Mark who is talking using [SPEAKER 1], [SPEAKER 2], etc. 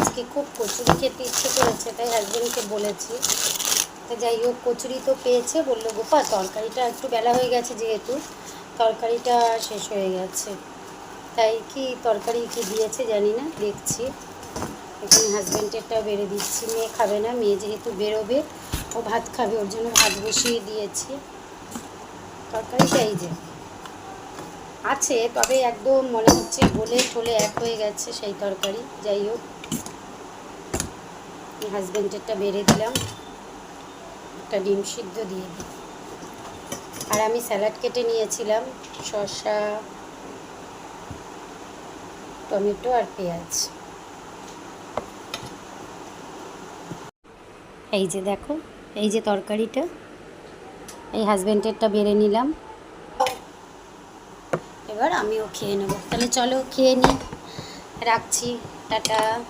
[SPEAKER 1] আজকে খুব কচুরি খেতে ইচ্ছে করেছে, তাই হাজবেন্ডকে বলেছি। তা যাই হোক, কচুরি তো পেয়েছে, বলল, গোপা, তরকারিটা একটু বেলা হয়ে গেছে যেহেতু, তরকারিটা শেষ হয়ে গেছে। তাই কি তরকারি কি দিয়েছে জানি না, দেখছি। এখানে হাজব্যান্ডেরটাও বেড়ে দিচ্ছি, মেয়ে খাবে না, মেয়ে যেহেতু বেরোবে, ও ভাত খাবে, ওর জন্য ভাত বসিয়ে দিয়েছি। তরকারিটা এই যে, আছে, তবে একদম মনে হচ্ছে গলে ঠলে এক হয়ে গেছে সেই তরকারি, যাই হোক। হাজব্যান্ডেরটা বেড়ে দিলাম। একটা ডিম সিদ্ধ দিয়ে দিই। আর আমি স্যালাড কেটে নিয়েছিলাম, শসা, টমেটো আর পেঁয়াজ। এই যে দেখো, এই যে তরকারিটা, এই হাজব্যান্ডেরটা বেড়ে নিলাম। এবার আমিও খেয়ে নেব। তাহলে চলো, খেয়ে নিই রাখছি, টাটা।